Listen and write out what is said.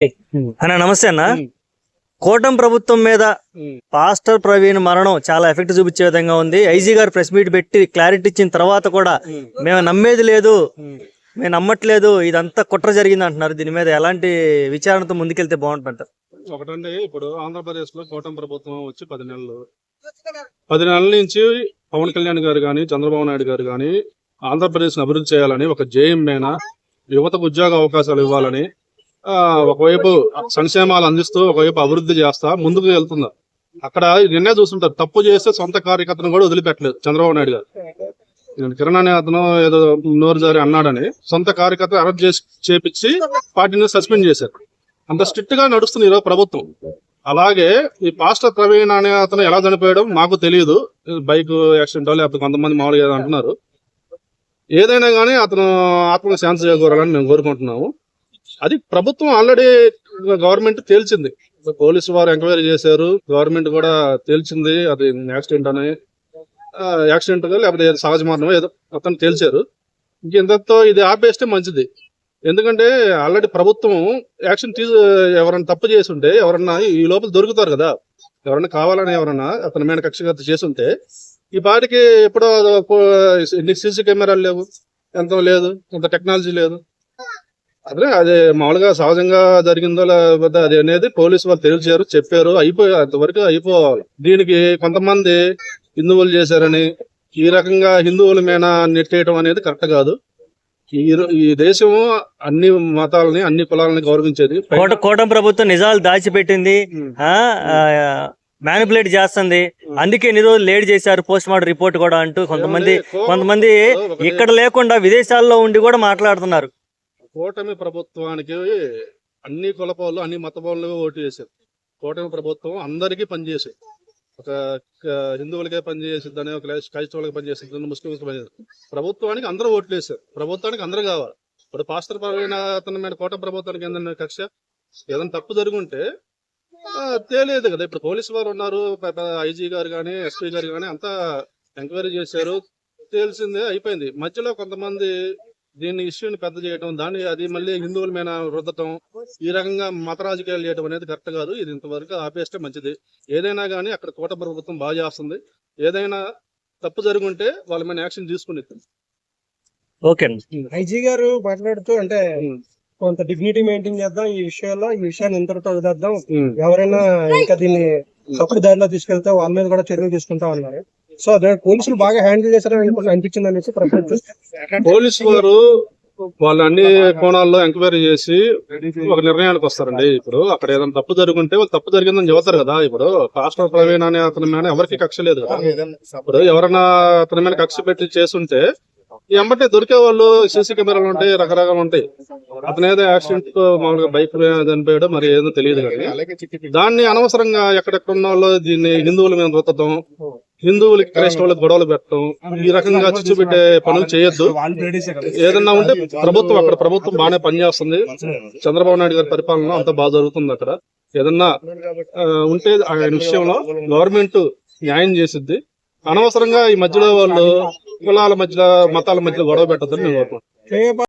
అన్న నమస్తే అన్న. కూటం ప్రభుత్వం మీద పాస్టర్ ప్రవీణ్ మరణం చాలా ఎఫెక్ట్ చూపించే విధంగా ఉంది. ఐజీ గారు ప్రెస్ మీట్ పెట్టి క్లారిటీ ఇచ్చిన తర్వాత కూడా మేము నమ్మేది లేదు. మేము నమ్మట్లేదు. ఇదంతా కుట్ర జరిగింది అంటున్నారు. దీని మీద ఎలాంటి విచారణతో ముందుకెళ్తే బాగుంటుంటారు ఒకటండి ఇప్పుడు ఆంధ్రప్రదేశ్లో కూటమి ప్రభుత్వం వచ్చి పది నెలలు. పది నెలల నుంచి పవన్ కళ్యాణ్ గారు కానీ చంద్రబాబు నాయుడు గారు కానీ ఆంధ్రప్రదేశ్ అభివృద్ధి చేయాలని ఒక జేఎం మీద యువతకు ఉద్యోగ అవకాశాలు ఇవ్వాలని ఒకవైపు సంక్షేమాలు అందిస్తూ ఒకవైపు అభివృద్ధి చేస్తా ముందుకు వెళ్తుందా? అక్కడ నిన్నే చూస్తుంటారు తప్పు చేస్తే సొంత కార్యకర్తను కూడా వదిలిపెట్టలేదు చంద్రబాబు నాయుడు గారు. నేను కిరణ్ అనే అతను ఏదో నోరు జారి అన్నాడని సొంత కార్యకర్త అరెస్ట్ చేసి చేపించి పార్టీని సస్పెండ్ చేశారు. అంత స్ట్రిక్ట్గా నడుస్తుంది ఈరోజు ప్రభుత్వం. అలాగే ఈ పాస్టర్ ప్రవీణ్ అనే అతను ఎలా చనిపోయాడో మాకు తెలియదు బైక్ యాక్సిడెంట్ లేకపోతే కొంతమంది మామూలుగా అంటున్నారు. ఏదైనా కానీ అతను ఆత్మకు శాంతి చేకూరాలని మేము కోరుకుంటున్నాము. అది ప్రభుత్వం ఆల్రెడీ గవర్నమెంట్ తేల్చింది. పోలీసు వారు ఎంక్వైరీ చేశారు. గవర్నమెంట్ కూడా తేల్చింది. అది యాక్సిడెంట్ అని. యాక్సిడెంట్ లేకపోతే సహజ మరణం ఏదో అతను తేల్చారు. ఇంకెంతతో ఇది ఆపేస్తే మంచిది. ఎందుకంటే ఆల్రెడీ ప్రభుత్వం యాక్షన్ తీసు ఎవరైనా తప్పు చేసి ఉంటే ఎవరన్నా ఈ లోపల దొరుకుతారు కదా. ఎవరన్నా కావాలని ఎవరన్నా అతని మీద కక్షగత చేసుంటే ఈ పాటికి ఎప్పుడో ఎన్ని సీసీ కెమెరాలు లేవు. ఎంత లేదు. ఎంత టెక్నాలజీ లేదు. అదే అదే మామూలుగా సహజంగా జరిగిందో లేకపోతే అది అనేది పోలీసు వాళ్ళు తెలిసారు చెప్పారు. అయిపోయి అంతవరకు అయిపోవాలి. దీనికి కొంతమంది హిందువులు చేశారని ఈ రకంగా హిందువుల మీద నెట్టేయడం అనేది కరెక్ట్ కాదు. ఈ ఈ దేశం అన్ని మతాలని అన్ని కులాలని గౌరవించేది. కోట ప్రభుత్వం నిజాలు దాచిపెట్టింది మ్యానిపులేట్ చేస్తుంది. అందుకే ఎన్ని రోజులు లేట్ చేశారు పోస్ట్ మార్టం రిపోర్ట్ కూడా అంటూ కొంతమంది కొంతమంది ఇక్కడ లేకుండా విదేశాల్లో ఉండి కూడా మాట్లాడుతున్నారు. కూటమి ప్రభుత్వానికి అన్ని కులపాలు అన్ని మత ఓటు చేశారు కూటమి ప్రభుత్వం అందరికీ పనిచేసేది. ఒక హిందువులకే పనిచేసిద్దని అని ఒక క్రైస్తవులకి పనిచేసిద్ది ముస్లింస్ పనిచేస్తుంది ప్రభుత్వానికి అందరూ ఓట్లు వేశారు. ప్రభుత్వానికి అందరూ కావాలి. ఇప్పుడు పాస్టర్ పరమైన అతని మీద ప్రభుత్వానికి ఏంటంటే కక్ష ఏదైనా తప్పు జరుగుంటే తెలియదు తేలేదు కదా. ఇప్పుడు పోలీసు వారు ఉన్నారు ఐజీ గారు కానీ ఎస్పీ గారు కానీ అంతా ఎంక్వైరీ చేశారు. తెలిసిందే అయిపోయింది. మధ్యలో కొంతమంది దీన్ని ఇష్యూని పెద్ద చేయడం దాన్ని అది మళ్ళీ హిందువుల మీద రుద్దటం ఈ రకంగా మత రాజకీయాలు చేయడం అనేది కరెక్ట్ కాదు. ఇది ఇంతవరకు ఆపేస్తే మంచిది. ఏదైనా కానీ అక్కడ కోట ప్రభుత్వం బాగా చేస్తుంది. ఏదైనా తప్పు జరుగుంటే వాళ్ళ మీద యాక్షన్ తీసుకుని ఓకే ఐజీ గారు మాట్లాడుతూ అంటే కొంత డిగ్నిటీ మెయింటైన్ చేద్దాం ఈ విషయంలో. ఈ విషయాన్ని ఇంతటితో వదిలేద్దాం. ఎవరైనా ఇంకా దీన్ని తప్పుడు దారిలో తీసుకెళ్తే వాళ్ళ మీద కూడా చర్యలు తీసుకుంటాం అన్నారు సో అదే పోలీసులు బాగా హ్యాండిల్ చేశారని అనిపించింది అనేసి ప్రశ్న పోలీసు వారు వాళ్ళు అన్ని కోణాల్లో ఎంక్వైరీ చేసి ఒక నిర్ణయానికి వస్తారండి. ఇప్పుడు అక్కడ ఏదైనా తప్పు జరుగుంటే వాళ్ళు తప్పు జరిగిందని చెబుతారు కదా. ఇప్పుడు పాస్టర్ ప్రవీణ్ అనే అతని మీద ఎవరికి కక్ష లేదు కదా. ఇప్పుడు ఎవరైనా అతని మీద కక్ష పెట్టి చేస్తుంటే ఎంబటే దొరికే వాళ్ళు సీసీ కెమెరాలు ఉంటాయి రకరకాలు ఉంటాయి. అతను ఏదో యాక్సిడెంట్తో మామూలుగా బైక్ మీద చనిపోయాడో మరి ఏదో తెలియదు కానీ దాన్ని అనవసరంగా ఎక్కడెక్కడ ఉన్న వాళ్ళు దీన్ని హిందువుల మీద రుద్దడం హిందువులకి క్రైస్తవులకు గొడవలు పెట్టడం ఈ రకంగా చిచ్చు పెట్టే పనులు చేయొద్దు. ఏదన్నా ఉంటే ప్రభుత్వం అక్కడ ప్రభుత్వం బాగానే పనిచేస్తుంది. చంద్రబాబు నాయుడు గారి పరిపాలన అంతా బాగా జరుగుతుంది అక్కడ. ఏదన్నా ఉంటే ఆయన విషయంలో గవర్నమెంట్ న్యాయం చేసిద్ది. అనవసరంగా ఈ మధ్యలో వాళ్ళు కులాల మధ్యలో మతాల మధ్యలో గొడవ పెట్టద్దని